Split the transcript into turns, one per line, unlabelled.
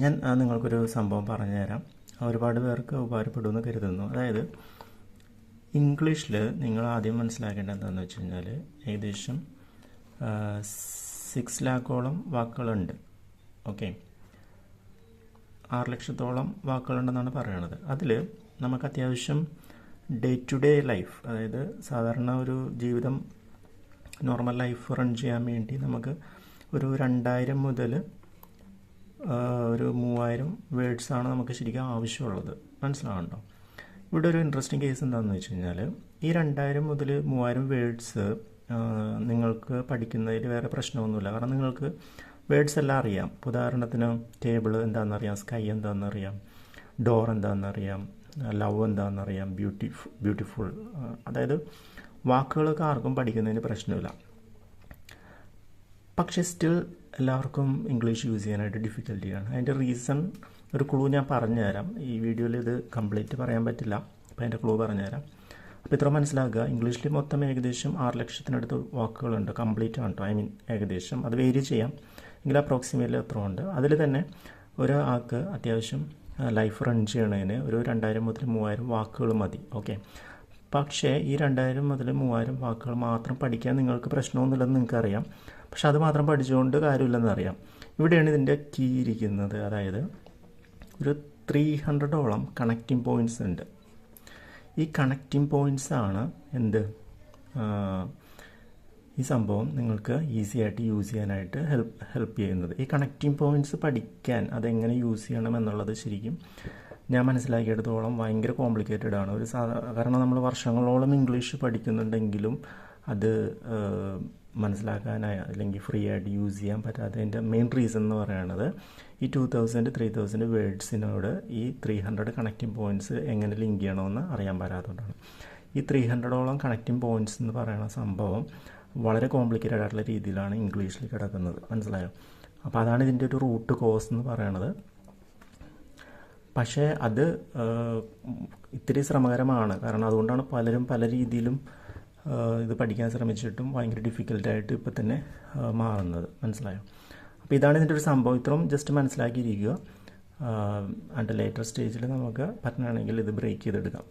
ഞാൻ നിങ്ങൾക്കൊരു സംഭവം പറഞ്ഞു തരാം ഒരുപാട് പേർക്ക് ഉപകാരപ്പെടുമെന്ന് കരുതുന്നു. അതായത് ഇംഗ്ലീഷിൽ നിങ്ങൾ ആദ്യം മനസ്സിലാക്കേണ്ടത് എന്താണെന്ന് വെച്ച് കഴിഞ്ഞാൽ ഏകദേശം സിക്സ് ലാക്കോളം വാക്കുകളുണ്ട്. ഓക്കെ ആറ് ലക്ഷത്തോളം വാക്കുകളുണ്ടെന്നാണ് പറയണത്. അതിൽ നമുക്ക് അത്യാവശ്യം ഡേ ടു ഡേ ലൈഫ് അതായത് സാധാരണ ഒരു ജീവിതം നോർമൽ ലൈഫ് റൺ ചെയ്യാൻ വേണ്ടി നമുക്ക് ഒരു രണ്ടായിരം മുതൽ ഒരു മൂവായിരം വേർഡ്സാണ് നമുക്ക് ശരിക്കും ആവശ്യമുള്ളത്. മനസ്സിലാവുന്നുണ്ടോ? ഇവിടെ ഒരു ഇൻട്രസ്റ്റിംഗ് കേസ് എന്താണെന്ന് വെച്ച് കഴിഞ്ഞാൽ ഈ രണ്ടായിരം മുതൽ മൂവായിരം വേർഡ്സ് നിങ്ങൾക്ക് പഠിക്കുന്നതിൽ വേറെ പ്രശ്നമൊന്നുമില്ല. കാരണം നിങ്ങൾക്ക് വേർഡ്സ് എല്ലാം അറിയാം. ഉദാഹരണത്തിന് ടേബിൾ എന്താണെന്നറിയാം സ്കൈ എന്താണെന്നറിയാം ഡോർ എന്താണെന്നറിയാം ലവ് എന്താണെന്നറിയാം ബ്യൂട്ടിഫുൾ ബ്യൂട്ടിഫുൾ അതായത് വാക്കുകളൊക്കെ ആർക്കും പഠിക്കുന്നതിന് പ്രശ്നമില്ല. പക്ഷേ സ്റ്റിൽ എല്ലാവർക്കും ഇംഗ്ലീഷ് യൂസ് ചെയ്യാനായിട്ട് ഡിഫിക്കൽറ്റിയാണ് അതിന്റെ റീസൺ ഒരു ക്ലൂ ഞാൻ പറഞ്ഞു തരാം ഈ വീഡിയോയിൽ ഇത് കംപ്ലീറ്റ് പറയാൻ പറ്റില്ല. അപ്പോൾ അതിന്റെ ക്ലൂ പറഞ്ഞുതരാം. അപ്പോൾ ഇത്ര മനസ്സിലാക്കുക. ഇംഗ്ലീഷിൽ മൊത്തം ഏകദേശം ആറ് ലക്ഷത്തിനടുത്ത് വാക്കുകളുണ്ട്. കംപ്ലീറ്റ് ആണ് കേട്ടോ ഐ മീൻ ഏകദേശം. അത് വേരി ചെയ്യാം. എങ്കിൽ അപ്രോക്സിമേറ്റ്ലി എത്ര ഉണ്ട് അതിൽ തന്നെ ഒരാൾക്ക് അത്യാവശ്യം ലൈഫ് റൺ ചെയ്യണതിന് ഒരു രണ്ടായിരം മുതൽ മൂവായിരം വാക്കുകൾ മതി. ഓക്കെ പക്ഷേ ഈ രണ്ടായിരം മുതൽ മൂവായിരം വാക്കുകൾ മാത്രം പഠിക്കാൻ നിങ്ങൾക്ക് പ്രശ്നമൊന്നുമില്ലെന്ന് നിങ്ങൾക്കറിയാം. പക്ഷെ അത് മാത്രം പഠിച്ചുകൊണ്ട് കാര്യമില്ലെന്ന് അറിയാം. ഇവിടെയാണ് ഇതിന്റെ കീ ഇരിക്കുന്നത്. അതായത് ഒരു ത്രീ ഹൺഡ്രഡോളം കണക്റ്റിംഗ് പോയിന്റ്സ് ഉണ്ട്. ഈ കണക്റ്റിംഗ് പോയിന്റ്സ് ആണ് എന്ത്? ഈ സംഭവം നിങ്ങൾക്ക് ഈസി ആയിട്ട് യൂസ് ചെയ്യാനായിട്ട് ഹെൽപ്പ് ഹെൽപ്പ് ചെയ്യുന്നത്. ഈ കണക്റ്റിംഗ് പോയിന്റ്സ് പഠിക്കാൻ അതെങ്ങനെ യൂസ് ചെയ്യണം എന്നുള്ളത് ശരിക്കും ഞാൻ മനസ്സിലാക്കിയെടുത്തോളം ഭയങ്കര കോംപ്ലിക്കേറ്റഡ് ആണ്. ഒരു സാധാ കാരണം നമ്മൾ വർഷങ്ങളോളം ഇംഗ്ലീഷ് പഠിക്കുന്നുണ്ടെങ്കിലും അത് മനസ്സിലാക്കാനായി അല്ലെങ്കിൽ ഫ്രീ ആയിട്ട് യൂസ് ചെയ്യാൻ പറ്റാത്തതിന്റെ മെയിൻ റീസൺ എന്ന് പറയുന്നത് ഈ ടു തൗസൻഡ് ത്രീ തൗസൻഡ് വേർഡ്സിനോട് ഈ ത്രീ ഹൺഡ്രഡ് കണക്റ്റിംഗ് പോയിന്റ്സ് എങ്ങനെ ലിങ്ക് ചെയ്യണമെന്ന് അറിയാൻ പറ്റാത്തതുകൊണ്ടാണ്. ഈ ത്രീ ഹൺഡ്രഡോളം കണക്റ്റിംഗ് പോയിന്റ്സ് എന്ന് പറയുന്ന സംഭവം വളരെ കോംപ്ലിക്കേറ്റഡ് ആയിട്ടുള്ള രീതിയിലാണ് ഇംഗ്ലീഷിൽ കിടക്കുന്നത്. മനസ്സിലായോ? അപ്പോൾ അതാണ് ഇതിന്റെ ഒരു റൂട്ട് കോസ് എന്ന് പറയണത്. പക്ഷേ അത് ഇത്തിരി ശ്രമകരമാണ്. കാരണം അതുകൊണ്ടാണ് പലരും പല രീതിയിലും ഇത് പഠിക്കാൻ ശ്രമിച്ചിട്ടും ഭയങ്കര ഡിഫിക്കൽട്ടായിട്ട് ഇപ്പം തന്നെ മാറുന്നത്. മനസ്സിലായോ? അപ്പോൾ ഇതാണ് ഇതിന്റെ ഒരു സംഭവം. ഇത്രയും ജസ്റ്റ് മനസ്സിലാക്കിയിരിക്കുക. അതിന്റെ ലേറ്റർ സ്റ്റേജിൽ നമുക്ക് പറ്റണമെങ്കിൽ ഇത് ബ്രേക്ക് ചെയ്തെടുക്കാം.